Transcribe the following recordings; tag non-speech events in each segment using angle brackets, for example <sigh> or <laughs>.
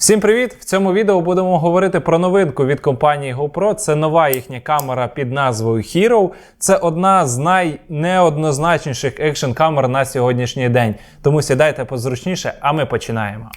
Всім привіт! В цьому відео будемо говорити про новинку від компанії GoPro. Це нова їхня камера під назвою Hero. Це одна з найнеоднозначніших екшн камер на сьогоднішній день. Тому сідайте позручніше, а ми починаємо.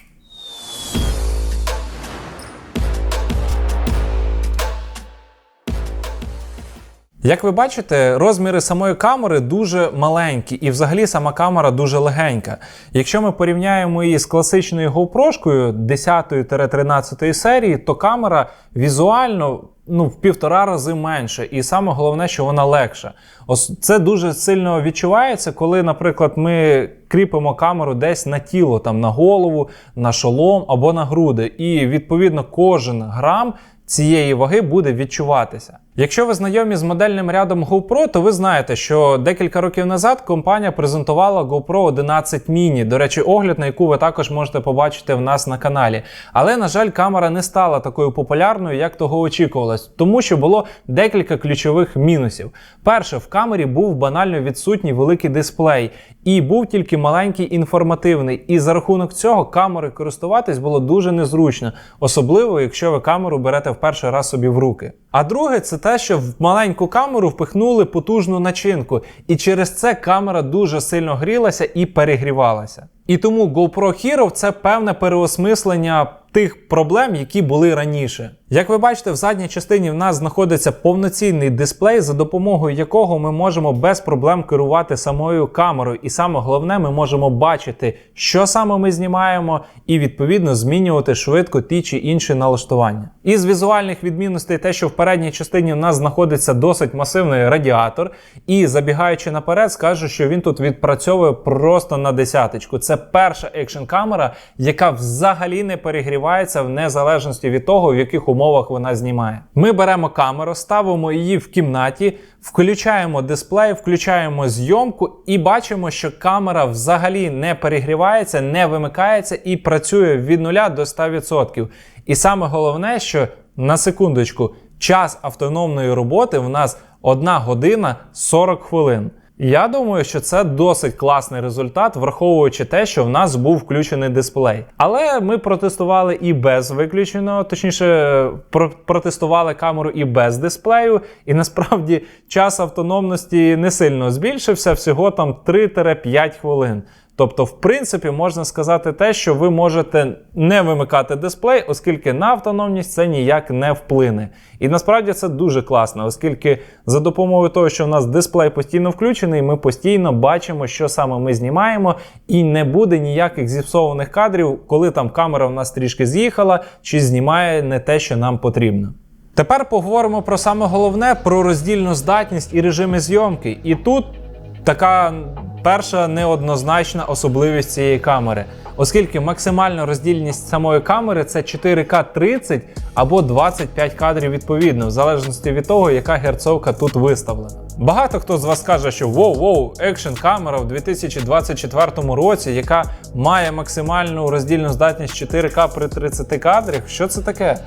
Як ви бачите, розміри самої камери дуже маленькі, і взагалі сама камера дуже легенька. Якщо ми порівняємо її з класичною GoPro 10-13 серії, то камера візуально ну, в півтора рази менше. І саме головне, що вона легша. Ось це дуже сильно відчувається, коли, наприклад, ми кріпимо камеру десь на тіло, там на голову, на шолом або на груди. І відповідно кожен грам цієї ваги буде відчуватися. Якщо ви знайомі з модельним рядом GoPro, то ви знаєте, що декілька років назад компанія презентувала GoPro 11 Mini. До речі, огляд, на яку ви також можете побачити в нас на каналі. Але, на жаль, камера не стала такою популярною, як того очікувалось, тому що було декілька ключових мінусів. Перше, в камері був банально відсутній великий дисплей, і був тільки маленький інформативний. І за рахунок цього камери користуватись було дуже незручно, особливо якщо ви камеру берете в перший раз собі в руки. А друге, це те, що в маленьку камеру впихнули потужну начинку, і через це камера дуже сильно грілася і перегрівалася. І тому GoPro Hero це певне переосмислення тих проблем, які були раніше. Як ви бачите, в задній частині в нас знаходиться повноцінний дисплей, за допомогою якого ми можемо без проблем керувати самою камерою. І саме головне, ми можемо бачити, що саме ми знімаємо, і відповідно змінювати швидко ті чи інші налаштування. Із візуальних відмінностей, те, що в передній частині в нас знаходиться досить масивний радіатор, і забігаючи наперед, скажу, що він тут відпрацьовує просто на десяточку. Це перша екшн камера, яка взагалі не перегрівається в незалежності від того, в яких умовах вона знімає. Ми беремо камеру, ставимо її в кімнаті, включаємо дисплей, включаємо зйомку і бачимо, що камера взагалі не перегрівається, не вимикається і працює від 0 до 100%. І саме головне, що на секундочку, час автономної роботи в нас 1 година 40 хвилин. Я думаю, що це досить класний результат, враховуючи те, що в нас був включений дисплей. Але ми протестували і без виключеного, точніше, про протестували камеру і без дисплею. І насправді час автономності не сильно збільшився, всього там 3-5 хвилин. Тобто, в принципі, можна сказати те, що ви можете не вимикати дисплей, оскільки на автономність це ніяк не вплине. І насправді це дуже класно, оскільки за допомогою того, що в нас дисплей постійно включений, ми постійно бачимо, що саме ми знімаємо, і не буде ніяких зіпсованих кадрів, коли там камера в нас трішки з'їхала чи знімає не те, що нам потрібно. Тепер поговоримо про саме головне про роздільну здатність і режими зйомки. І тут така перша неоднозначна особливість цієї камери, оскільки максимальна роздільність самої камери це 4К 30 або 25 кадрів відповідно, в залежності від того, яка герцовка тут виставлена. Багато хто з вас каже, що воу-воу, екшн камера в 2024 році, яка має максимальну роздільну здатність 4К при 30 кадрах. Що це таке?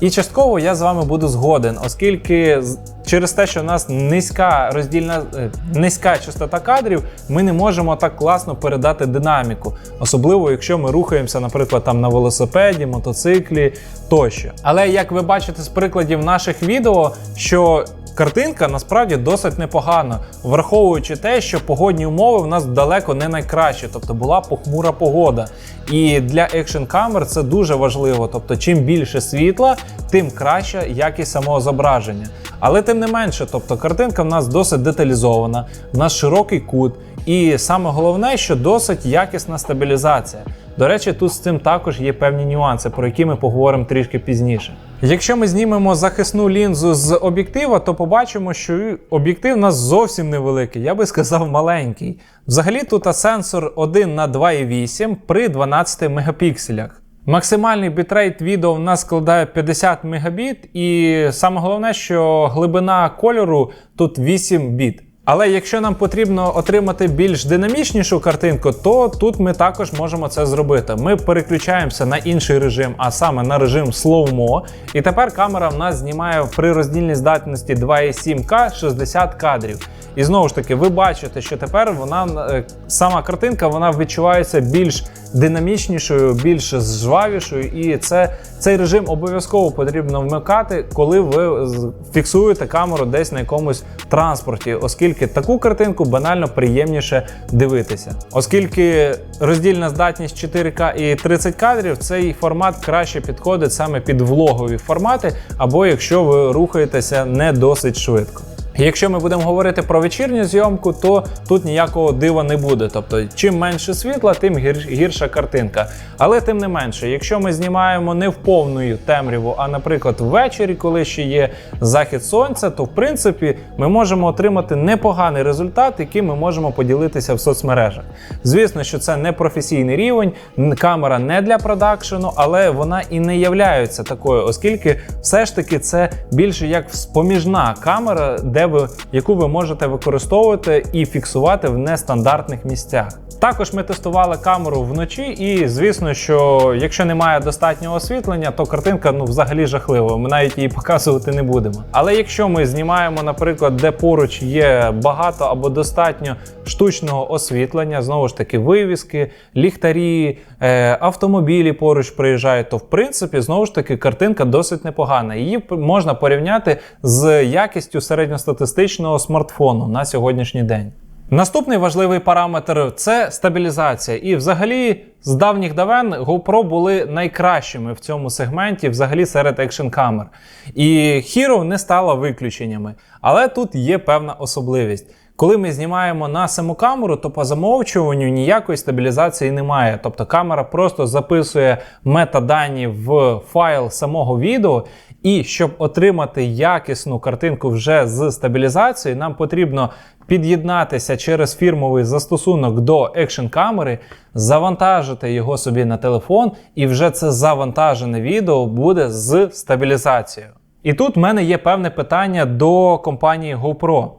І частково я з вами буду згоден, оскільки через те, що у нас низька роздільна е, низька частота кадрів, ми не можемо так класно передати динаміку, особливо якщо ми рухаємося, наприклад, там на велосипеді, мотоциклі тощо. Але як ви бачите з прикладів наших відео, що Картинка насправді досить непогана, враховуючи те, що погодні умови в нас далеко не найкращі, тобто була похмура погода. І для екшн камер це дуже важливо. Тобто, чим більше світла, тим краща якість самого зображення. Але тим не менше, тобто картинка в нас досить деталізована, в нас широкий кут, і саме головне, що досить якісна стабілізація. До речі, тут з цим також є певні нюанси, про які ми поговоримо трішки пізніше. Якщо ми знімемо захисну лінзу з об'єктива, то побачимо, що об'єктив у нас зовсім невеликий, я би сказав, маленький. Взагалі тут сенсор 1 на 2,8 при 12 мегапікселях. Максимальний бітрейт відео в нас складає 50 мегабіт, і саме головне, що глибина кольору тут 8 біт. Але якщо нам потрібно отримати більш динамічнішу картинку, то тут ми також можемо це зробити. Ми переключаємося на інший режим, а саме на режим Slow-Mo. І тепер камера в нас знімає при роздільній здатності 2,7К 60 кадрів. І знову ж таки, ви бачите, що тепер вона е, сама картинка вона відчувається більш динамічнішою, більш жвавішою, і це цей режим обов'язково потрібно вмикати, коли ви фіксуєте камеру десь на якомусь транспорті, оскільки таку картинку банально приємніше дивитися. Оскільки роздільна здатність 4К і 30 кадрів, цей формат краще підходить саме під влогові формати, або якщо ви рухаєтеся не досить швидко. Якщо ми будемо говорити про вечірню зйомку, то тут ніякого дива не буде. Тобто, чим менше світла, тим гірша картинка. Але тим не менше, якщо ми знімаємо не в повну темряву, а наприклад ввечері, коли ще є захід сонця, то в принципі ми можемо отримати непоганий результат, який ми можемо поділитися в соцмережах. Звісно, що це не професійний рівень, камера не для продакшену, але вона і не являється такою, оскільки все ж таки це більше як споміжна камера, де яку ви можете використовувати і фіксувати в нестандартних місцях. Також ми тестували камеру вночі, і звісно, що якщо немає достатнього освітлення, то картинка ну взагалі жахлива. Ми навіть її показувати не будемо. Але якщо ми знімаємо, наприклад, де поруч є багато або достатньо штучного освітлення, знову ж таки, вивіски, ліхтарі, е, автомобілі поруч приїжджають, то в принципі знову ж таки картинка досить непогана. Її можна порівняти з якістю середньостатистичного смартфону на сьогоднішній день. Наступний важливий параметр це стабілізація. І взагалі з давніх давен GoPro були найкращими в цьому сегменті, взагалі серед екшн камер. І Hero не стала виключеннями. Але тут є певна особливість. Коли ми знімаємо на саму камеру, то по замовчуванню ніякої стабілізації немає. Тобто камера просто записує метадані в файл самого відео, і щоб отримати якісну картинку вже з стабілізацією, нам потрібно під'єднатися через фірмовий застосунок до екшн камери, завантажити його собі на телефон, і вже це завантажене відео буде з стабілізацією. І тут в мене є певне питання до компанії GoPro.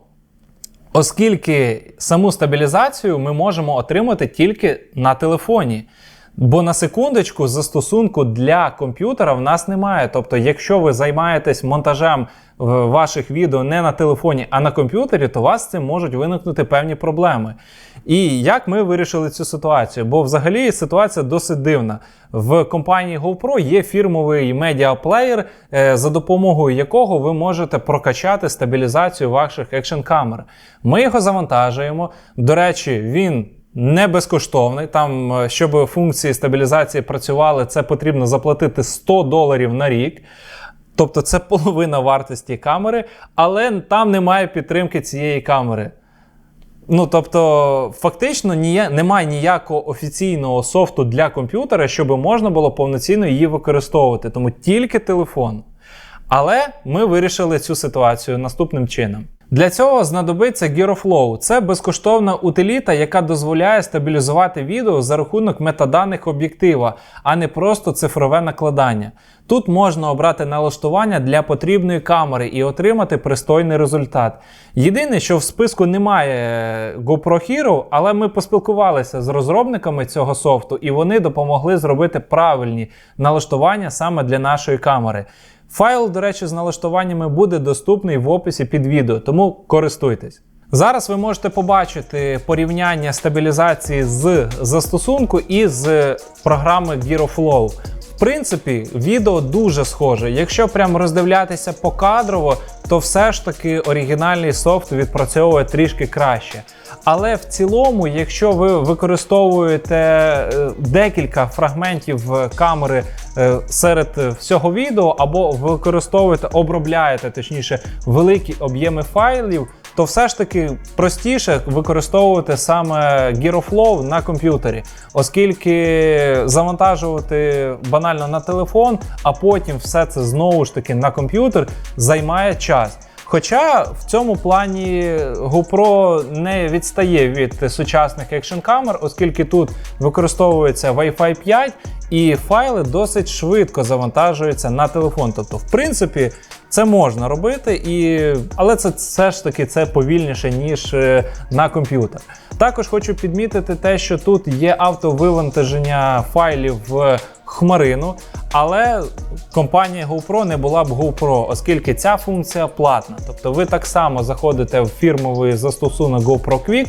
Оскільки саму стабілізацію ми можемо отримати тільки на телефоні. Бо на секундочку застосунку для комп'ютера в нас немає. Тобто, якщо ви займаєтесь монтажем е, ваших відео не на телефоні, а на комп'ютері, то у вас з цим можуть виникнути певні проблеми. І як ми вирішили цю ситуацію? Бо взагалі ситуація досить дивна. В компанії GoPro є фірмовий медіаплеєр, е, за допомогою якого ви можете прокачати стабілізацію ваших екшн камер. Ми його завантажуємо. До речі, він не безкоштовний. Там, е, щоб функції стабілізації працювали, це потрібно заплатити 100 доларів на рік. Тобто це <laughs> половина вартості камери, але там немає підтримки цієї камери. Ну, тобто, фактично ніє, немає ніякого офіційного софту для комп'ютера, щоб можна було повноцінно її використовувати, тому тільки телефон. Але ми вирішили цю ситуацію наступним чином. Для цього знадобиться GearFlow. Це безкоштовна утиліта, яка дозволяє стабілізувати відео за рахунок метаданих об'єктива, а не просто цифрове накладання. Тут можна обрати налаштування для потрібної камери і отримати пристойний результат. Єдине, що в списку немає GoPro Hero, але ми поспілкувалися з розробниками цього софту, і вони допомогли зробити правильні налаштування саме для нашої камери. Файл, до речі, з налаштуваннями буде доступний в описі під відео, тому користуйтесь. Зараз ви можете побачити порівняння стабілізації з застосунку і з програми GearFlow. Принципі, відео дуже схоже. Якщо прям роздивлятися покадрово, то все ж таки оригінальний софт відпрацьовує трішки краще. Але в цілому, якщо ви використовуєте е, декілька фрагментів е, камери е, серед всього відео, або використовуєте, обробляєте точніше великі об'єми файлів, то все ж таки простіше використовувати саме GearFlow на комп'ютері, оскільки завантажувати банально на телефон, а потім все це знову ж таки на комп'ютер займає час. Хоча в цьому плані GoPro не відстає від сучасних екшн камер, оскільки тут використовується Wi-Fi 5 і файли досить швидко завантажуються на телефон. Тобто, в принципі, це можна робити, і... але це все ж таки це повільніше, ніж е, на комп'ютер. Також хочу підмітити те, що тут є автовивантаження файлів в хмарину, але компанія GoPro не була б GoPro, оскільки ця функція платна. Тобто ви так само заходите в фірмовий застосунок GoPro Quick,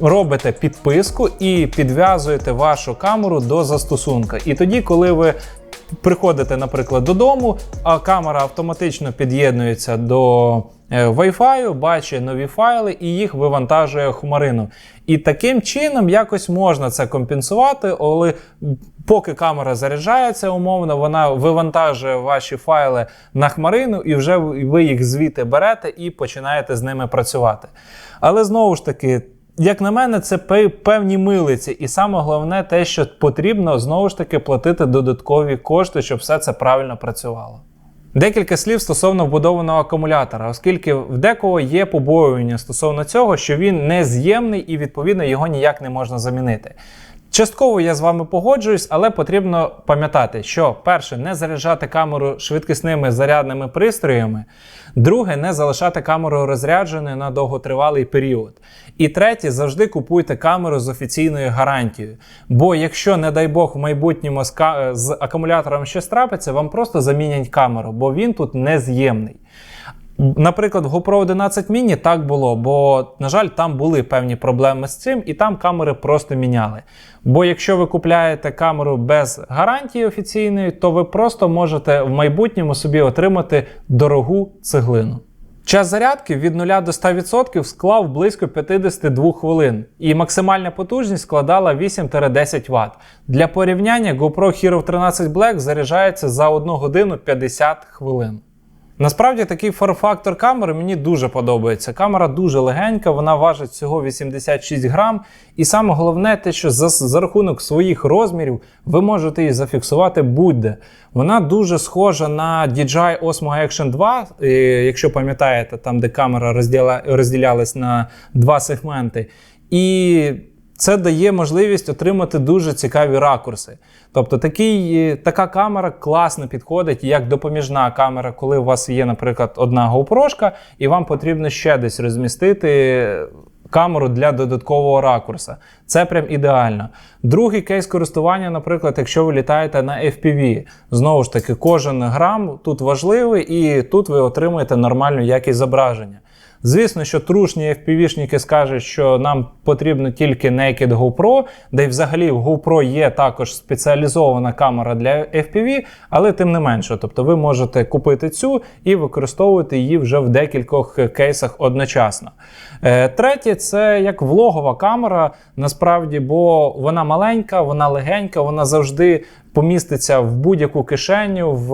робите підписку і підв'язуєте вашу камеру до застосунка. І тоді, коли ви приходите, наприклад, додому, а камера автоматично під'єднується до е, Wi-Fi, бачить нові файли і їх вивантажує хмарину. І таким чином якось можна це компенсувати, але поки камера заряджається умовно, вона вивантажує ваші файли на хмарину, і вже ви їх звідти берете і починаєте з ними працювати. Але знову ж таки. Як на мене, це пе- певні милиці, і саме головне те, що потрібно знову ж таки платити додаткові кошти, щоб все це правильно працювало. Декілька слів стосовно вбудованого акумулятора, оскільки в декого є побоювання стосовно цього, що він нез'ємний і відповідно його ніяк не можна замінити. Частково я з вами погоджуюсь, але потрібно пам'ятати, що перше, не заряджати камеру швидкісними зарядними пристроями. Друге, не залишати камеру розрядженою на довготривалий період. І третє, завжди купуйте камеру з офіційною гарантією. Бо якщо, не дай Бог, в майбутньому з, акумулятором щось трапиться, вам просто замінять камеру, бо він тут нез'ємний. Наприклад, GoPro 11 Mini так було, бо, на жаль, там були певні проблеми з цим, і там камери просто міняли. Бо якщо ви купляєте камеру без гарантії офіційної, то ви просто можете в майбутньому собі отримати дорогу цеглину. Час зарядки від 0 до 100% склав близько 52 хвилин, і максимальна потужність складала 8-10 Вт. Для порівняння GoPro Hero 13 Black заряджається за 1 годину 50 хвилин. Насправді такий форм-фактор камери мені дуже подобається. Камера дуже легенька, вона важить всього 86 грам. І саме головне те, що за, за рахунок своїх розмірів ви можете її зафіксувати будь-де. Вона дуже схожа на DJI Osmo Action 2, е, якщо пам'ятаєте, там де камера розділя, розділялась на два сегменти. І це дає можливість отримати дуже цікаві ракурси. Тобто такий, е, така камера класно підходить як допоміжна камера, коли у вас є, наприклад, одна GoPro, і вам потрібно ще десь розмістити камеру для додаткового ракурса. Це прям ідеально. Другий кейс користування, наприклад, якщо ви літаєте на FPV. Знову ж таки, кожен грам тут важливий, і тут ви отримуєте нормальну якість зображення. Звісно, що трушні FPV-шники скажуть, що нам потрібно тільки Naked GoPro, де й взагалі в GoPro є також спеціалізована камера для FPV, але тим не менше, тобто ви можете купити цю і використовувати її вже в декількох кейсах одночасно. Е, Третє, це як влогова камера, насправді, бо вона маленька, вона легенька, вона завжди поміститься в будь-яку кишеню, в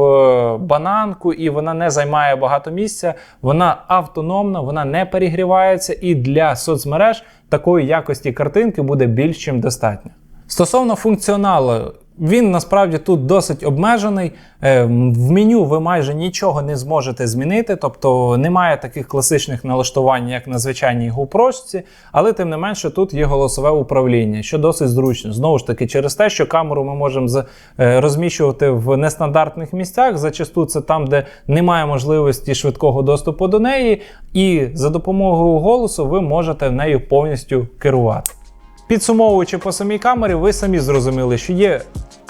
бананку, і вона не займає багато місця. Вона автономна, вона не перегрівається, і для соцмереж такої якості картинки буде більш чим достатньо. Стосовно функціоналу, він насправді тут досить обмежений. Е, В меню ви майже нічого не зможете змінити, тобто немає таких класичних налаштувань, як на звичайній GoPro, але тим не менше тут є голосове управління, що досить зручно. Знову ж таки, через те, що камеру ми можемо е, розміщувати в нестандартних місцях. Зачасту це там, де немає можливості швидкого доступу до неї, і за допомогою голосу ви можете нею повністю керувати. Підсумовуючи по самій камері, ви самі зрозуміли, що є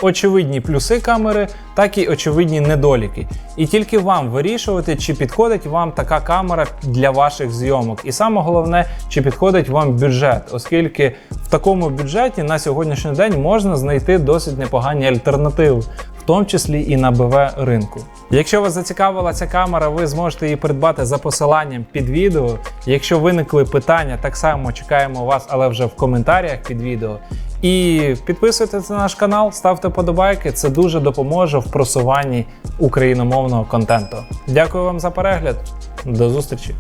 очевидні плюси камери, так і очевидні недоліки. І тільки вам вирішувати, чи підходить вам така камера для ваших зйомок. І саме головне, чи підходить вам бюджет, оскільки в такому бюджеті на сьогоднішній день можна знайти досить непогані альтернативи. Тому числі і на БВ ринку. Якщо вас зацікавила ця камера, ви зможете її придбати за посиланням під відео. Якщо виникли питання, так само чекаємо вас, але вже в коментарях під відео. І підписуйтесь на наш канал, ставте подобайки. Це дуже допоможе в просуванні україномовного контенту. Дякую вам за перегляд. До зустрічі!